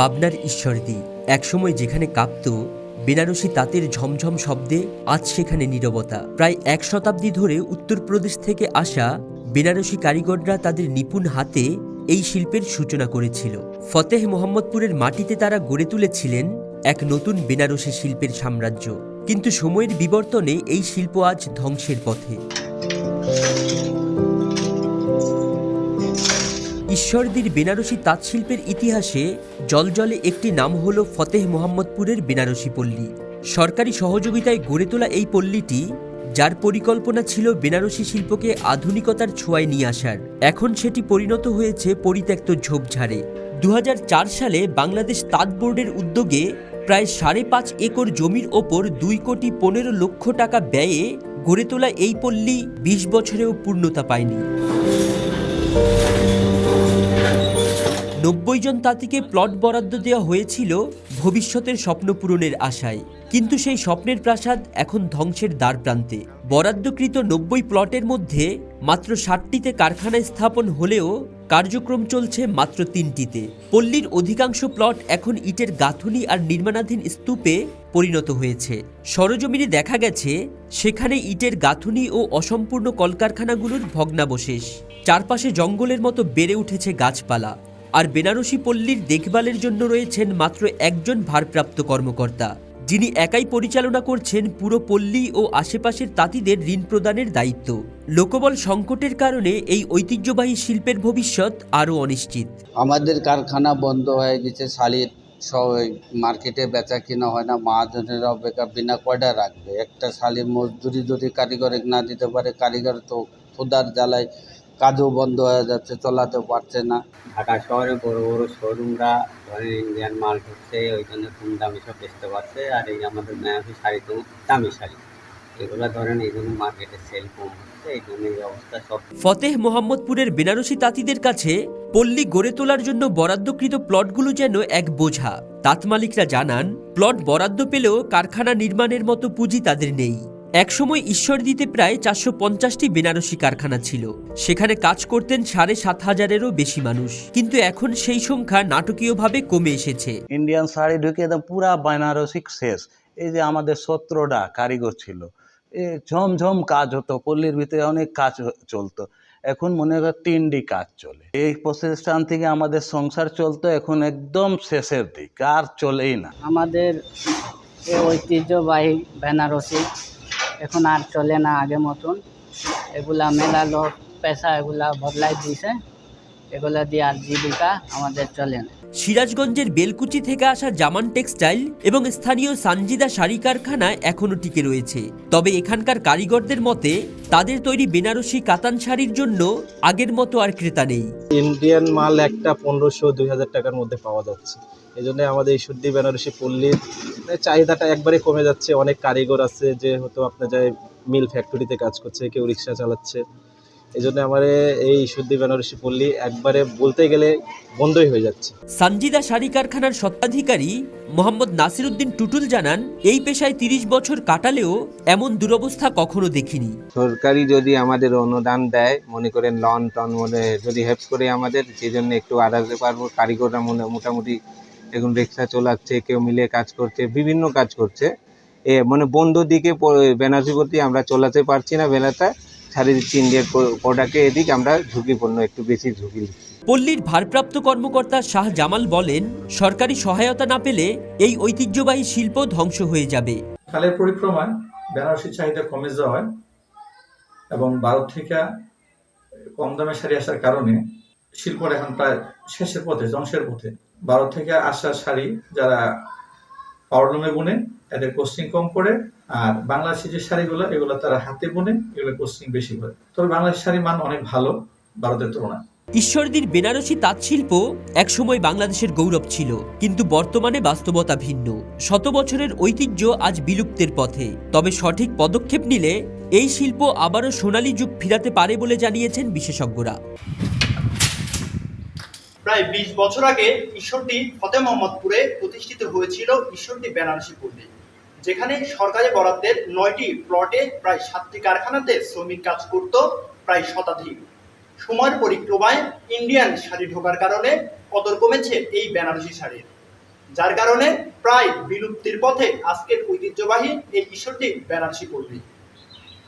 পাবনার ঈশ্বরদী। একসময় যেখানে কাঁপত, বেনারসি তাঁতের ঝমঝম শব্দে আজ সেখানে নীরবতা। প্রায় এক শতাব্দী ধরে উত্তরপ্রদেশ থেকে আসা বেনারসি কারিগররা তাদের নিপুণ হাতে এই শিল্পের সূচনা করেছিল। ফতেহ মোহাম্মদপুরের মাটিতে তারা গড়ে তুলেছিলেন এক নতুন বেনারসি শিল্পের সাম্রাজ্য। কিন্তু সময়ের বিবর্তনে এই শিল্প আজ ধ্বংসের পথে। ঈশ্বরদীর বেনারসি তাঁত শিল্পের ইতিহাসে জলজলে একটি নাম হল ফতেহ মোহাম্মদপুরের বেনারসি পল্লী। সরকারি সহযোগিতায় গড়ে তোলা এই পল্লীটি, যার পরিকল্পনা ছিল বেনারসি শিল্পকে আধুনিকতার ছোঁয়ায় নিয়ে আসার। এখন সেটি পরিণত হয়েছে পরিত্যক্ত ঝোপঝাড়ে। দু হাজার চার সালে বাংলাদেশ তাঁত বোর্ডের উদ্যোগে প্রায় সাড়ে পাঁচ একর জমির ওপর দুই কোটি পনেরো লক্ষ টাকা ব্যয়ে গড়ে তোলা এই পল্লী বিশ বছরেও পূর্ণতা পায়নি। নব্বই জন তাঁতিকে প্লট বরাদ্দ দেওয়া হয়েছিল ভবিষ্যতের স্বপ্ন পূরণের আশায়। কিন্তু সেই স্বপ্নের প্রাসাদ এখন ধ্বংসের দ্বার প্রান্তে। বরাদ্দকৃত নব্বই প্লটের মধ্যে মাত্র ষাটটিতে কারখানায় স্থাপন হলেও কার্যক্রম চলছে মাত্র তিনটিতে। পল্লীর অধিকাংশ প্লট এখন ইটের গাঁথুনি আর নির্মাণাধীন স্তূপে পরিণত হয়েছে। সরজমিনে দেখা গেছে, সেখানে ইটের গাঁথুনি ও অসম্পূর্ণ কলকারখানাগুলোর ভগ্নাবশেষ। চারপাশে জঙ্গলের মতো বেড়ে উঠেছে গাছপালা। আর বেনারসি পল্লীর দেখভালের জন্য রয়েছেন মাত্র একজন ভারপ্রাপ্ত কর্মকর্তা, যিনি একাই পরিচালনা করছেন পুরো পল্লী ও আশেপাশের তাঁতিদের ঋণ প্রদানের দায়িত্ব। লোকবল সংকটের কারণে এই ঐতিহ্যবাহী শিল্পের ভবিষ্যৎ আরও অনিশ্চিত। আমাদের কারখানা বন্ধ হয়ে গেছে শাড়ির মার্কেটে বেচা কিনা হয় না, মহাজনেরাও বেকার, বিনা কয়টা রাখবে? একটা শাড়ির মজদুরি যদি কারিগরে না দিতে পারে, কারিগর তো ক্ষুদার জ্বালায়। কাজও বন্ধ হয়ে যাচ্ছে চলাতে পারছে না। ঢাকা শহরে বড় বড় শোরুমরা ধরেন ইন্ডিয়ান মাল ঢুকছে ওই জন্য কম দামে সব বেচতে পারছে। আর এই আমাদের বেনারসি শাড়ি তো দামি শাড়ি। এগুলো ধরেন এই জন্য মার্কেটে সেল কম হচ্ছে এই জন্য এই অবস্থা সব। ফতেহ মোহাম্মদপুরের বেনারসি তাঁতিদের কাছে পল্লী গড়ে তোলার জন্য বরাদ্দকৃত প্লটগুলো যেন এক বোঝা। তাঁত মালিকরা জানান প্লট বরাদ্দ পেলেও কারখানা নির্মাণের মতো পুঁজি তাদের নেই। একসময় ঈশ্বরদীতে প্রায় চারশো পঞ্চাশটি বেনারসি কারখানা ছিল। সেখানে কাজ করতেন সাড়ে সাত হাজারেরও বেশি মানুষ। কিন্তু এখন সেই সংখ্যা নাটকীয়ভাবে কমে এসেছে। ইন্ডিয়ান শাড়ি ঢুকে একদম পুরা বেনারসি শেষ। এই যে আমাদের সতেরোটা কারিগর ছিল। এ ঝমঝম কাজ হতো পল্লীর ভিতরে অনেক কাজ চলতো। এখন মনে কর তিনটি কাজ চলে। এই প্রতিষ্ঠান থেকে আমাদের সংসার চলতো এখন একদম শেষের দিক আর চলেই না। আমাদের ঐতিহ্যবাহী বেনারসি এখন আর চলে না আগে মতন। এগুলা মেলা লোক পেশা এগুলা বদলাই দিয়েছে এগুলা দিয়ে আর জীবিকা আমাদের চলে না। সিরাজগঞ্জের বেলকুচি থেকে আসা জামান টেক্সটাইল এবং স্থানীয় সানজিদা শাড়ি কারখানা এখনও টিকে রয়েছে। তবে এখানকার কারিগরদের মতে তাদের তৈরি বেনারসি কাতান শাড়ির জন্য আগের মতো আর ক্রেতা নেই। ইন্ডিয়ান মাল একটা পনেরোশো দুই হাজার টাকার মধ্যে পাওয়া যাচ্ছে। এই জন্য আমাদের এই শুদ্ধি বেনারসি পল্লীর চাহিদাটা একবারে কমে যাচ্ছে। অনেক কারিগর আছে যে হয়তো আপনার যায় মিল ফ্যাক্টরিতে কাজ করছে কেউ রিক্সা চালাচ্ছে। এই জন্য আমার এই শুদ্ধি বেনারসি পল্লী একবারে বলতে গেলে বন্ধই হয়ে যাচ্ছে। সানজিদা শাড়ি কারখানার স্বত্বাধিকারী মোহাম্মদ নাসিরুদ্দিন টুটুল জানান এই পেশায় তিরিশ বছর কাটালেও এমন দুরবস্থা কখনো দেখিনি। সরকারি যদি আমাদের অনুদান দেয় মনে করেন লন টন মনে যদি হেল্প করে আমাদের সেই জন্য একটু আগাতে পারব। কারিগররা মনে মোটামুটি এখন রিক্সা চালাচ্ছে কেউ মিলে কাজ করছে বিভিন্ন কাজ করছে। এ মানে বন্ধ দিকে বেনারসি প্রতি আমরা চলাতে পারছি না বেলাটা ছাড়িয়ে দিচ্ছি ইন্ডিয়ার প্রোডাক্টে এদিক আমরা ঝুঁকিপূর্ণ একটু বেশি ঝুঁকি পল্লীর ভারপ্রাপ্ত কর্মকর্তা শাহ জামাল বলেন সরকারি সহায়তা না পেলে এই ঐতিহ্যবাহী শিল্প ধ্বংস হয়ে যাবে। খালের পরিক্রমায় বেনারসি চাহিদা কমে যাওয়ায় এবং ভারত থেকে কম দামে শাড়ি আসার কারণে শিল্পটা এখন প্রায় শেষের পথে ধ্বংসের পথে। ভারত থেকে আসা শাড়ি যারা পাওয়ারলুমে গুনে এদের কোস্টিং কম করে আর বাংলাদেশি যে শাড়িগুলো এগুলো তারা হাতে বুনে এগুলো কোস্টিং বেশি করে। তবে বাংলাদেশ শাড়ির মান অনেক ভালো ভারতের তুলনায়। ঈশ্বরদীর বেনারসি তাঁত শিল্প একসময় বাংলাদেশের গৌরব ছিল কিন্তু বর্তমানে বাস্তবতা ভিন্ন। শত বছরের ঐতিহ্য আজ বিলুপ্তের পথে। তবে সঠিক পদক্ষেপ নিলে এই শিল্প আবারও সোনালী যুগ ফিরাতে পারে বলে জানিয়েছেন বিশেষজ্ঞরা। প্রায় বিশ বছর আগে ঈশ্বরদী ফতে মোহাম্মদপুরে প্রতিষ্ঠিত হয়েছিল ঈশ্বরদী বেনারসি পল্লী যেখানে সরকারি বরাদ্দের নয়টি প্লটে প্রায় সাতটি কারখানাতে শ্রমিক কাজ করত প্রায় শতাধিক। সময়ের পরিক্রমায় ইন্ডিয়ান শাড়ি ঢোকার কারণে কদর কমেছে এই বেনারসি শাড়ির যার কারণে প্রায় বিলুপ্তির পথে আজকের ঐতিহ্যবাহী এই ঈশ্বরটি বেনারসি পল্লী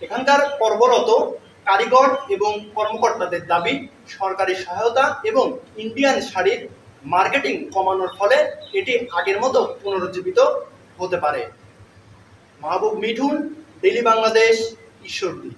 এখানকার কর্মরত কারিগর এবং কর্মকর্তাদের দাবি, সরকারি সহায়তা এবং ইন্ডিয়ান শাড়ির মার্কেটিং কমানোর ফলে এটি আগের মতো পুনরুজ্জীবিত হতে পারে। মাহবুব মিঠুন ডেলি বাংলাদেশ ঈশ্বরদী